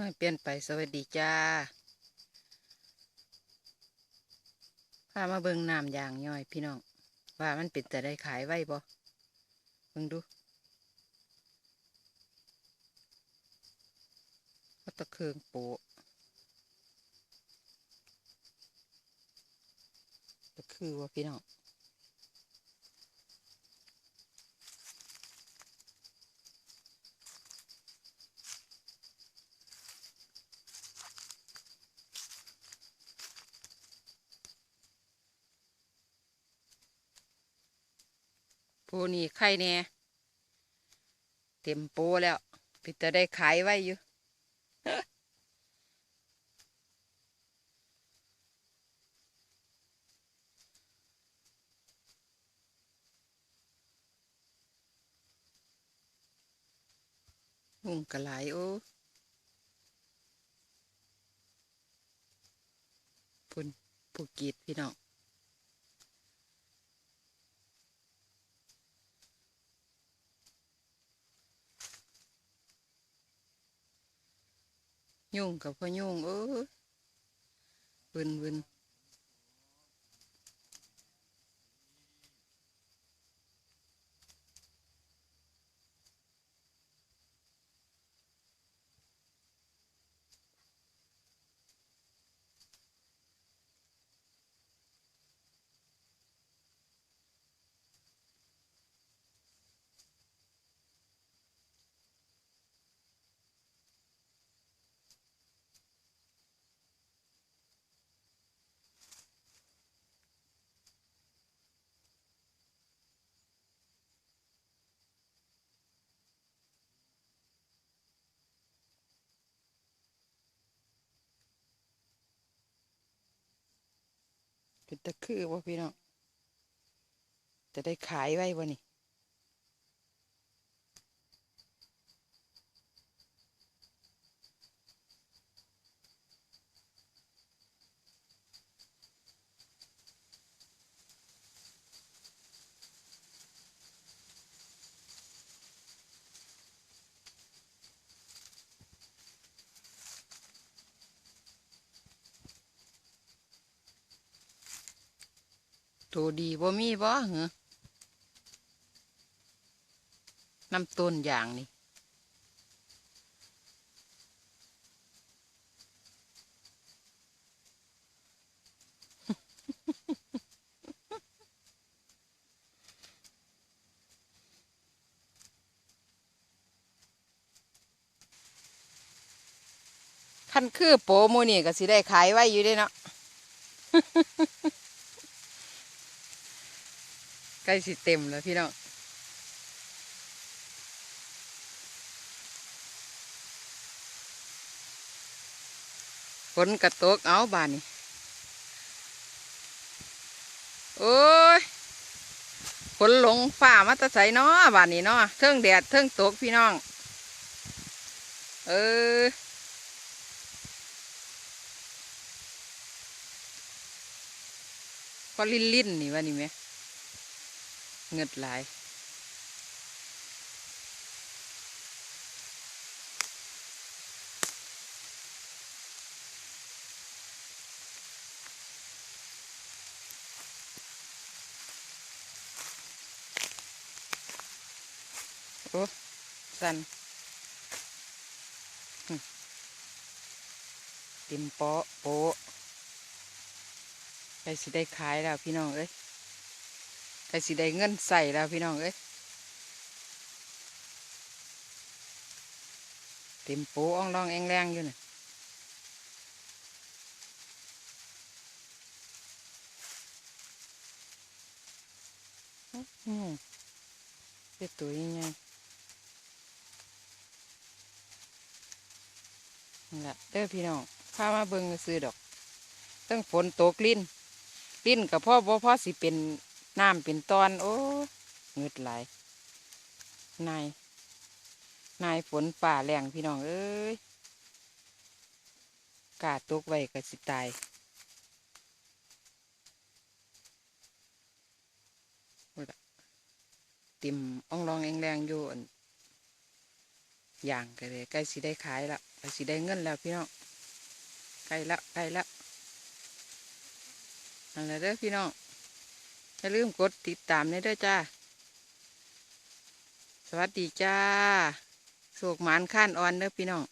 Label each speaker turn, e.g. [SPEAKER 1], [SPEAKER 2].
[SPEAKER 1] น้อยเปลี่ยนไปสวัสดีจ้าพามาเบิ่งน้ำยางย่อยพี่น้อง ว่ามันเป็นแต่ได้ขายไว้บ่เบิ่งดูก็ตะเคืองโปะตะคือว่าพี่น้อง ปนี่ไข่แน่เต็มโปแล้วพิจะได้ขายไว้อยู่หุ่งกระไหลโอ้พุ่นผู้กรีดพี่น้อง ยุ่งกับพ่อยุ่งเออวินวิน เป็นตะคือว่าพี่น้องจะได้ขายไว้บ่นี่ ตัวดีบ่มีบ่เหรอน้ำต้นอย่างนี่คันคือโปหมูนี่ก็สิได้ขายไว้อยู่เด้เนาะ ใกล้สิเต็มแล้วพี่น้องฝนกระตกเอาบานนี่โอ้ยฝนหลงฝ่ามาตะใสเนาะบานนี้เนาะเทิงแดดเทิงตกพี่น้อง เออพอลิ้นลิ้นๆนี่วะนี่ไหม เงิดหลายโอ้สันติมโปโปะใกล้สิได้ขายแล้วพี่น้องเอ้ย กล้สิได้เงินใส่แล้วพี่น้องเอ้ยเต็มปะอ่องรองแองแรงอยู่น่ะอืมเป็นตัวยังไงนี่แหละเด้อพี่น้องพามาเบิ่งซื้อดอกตั้งฝนตกลิ้นลิ้นกับพ่อบ่พ่อสิเป็น น้ำเป็นตอน โอ้เงืดไหลนายนายฝนป่าแรงพี่น้องเอ้ยกาตกไว้ก็สิตายโอ้ยล่ะติ่มอ่องรองแองแรงอยู่อันอย่างกันเลยใกล้สิได้ขายละใก็สิได้เงินแล้วพี่น้องใกล้ละใกล้ละนั่นแหละเด้อพี่น้อง อย่าลืมกดติดตามในเด้วยจ้า สวัสดีจ้าโศกหมานข้านอ่อนเด้อพี่น้อง